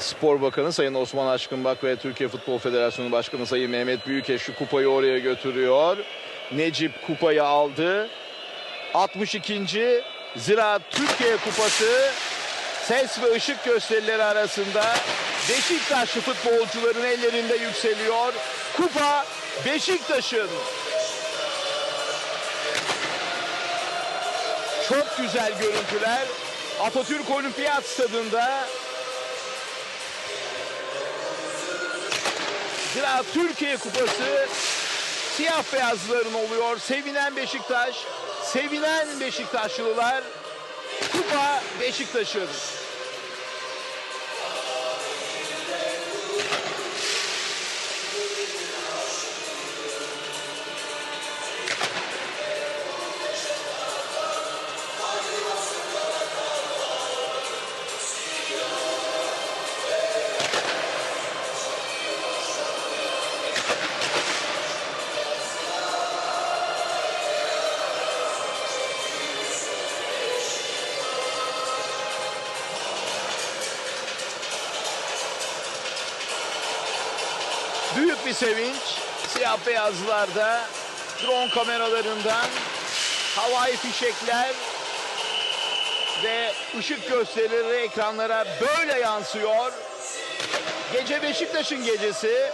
Spor Bakanı Sayın Osman Aşkınbak ve Türkiye Futbol Federasyonu Başkanı Sayın Mehmet Büyükeş şu kupayı oraya götürüyor. Necip kupayı aldı. 62. Zira Türkiye Kupası ses ve ışık gösterileri arasında Beşiktaşlı futbolcuların ellerinde yükseliyor. Kupa Beşiktaş'ın. Çok güzel görüntüler. Atatürk Olimpiyat Stadında Zira Türkiye Kupası siyah beyazların oluyor. Sevinen Beşiktaş, sevinen Beşiktaşlılar. Kupa Beşiktaş'ın. Büyük bir sevinç. Siyah beyazlarda drone kameralarından havai fişekler ve ışık gösterileri ekranlara böyle yansıyor. Gece Beşiktaş'ın gecesi.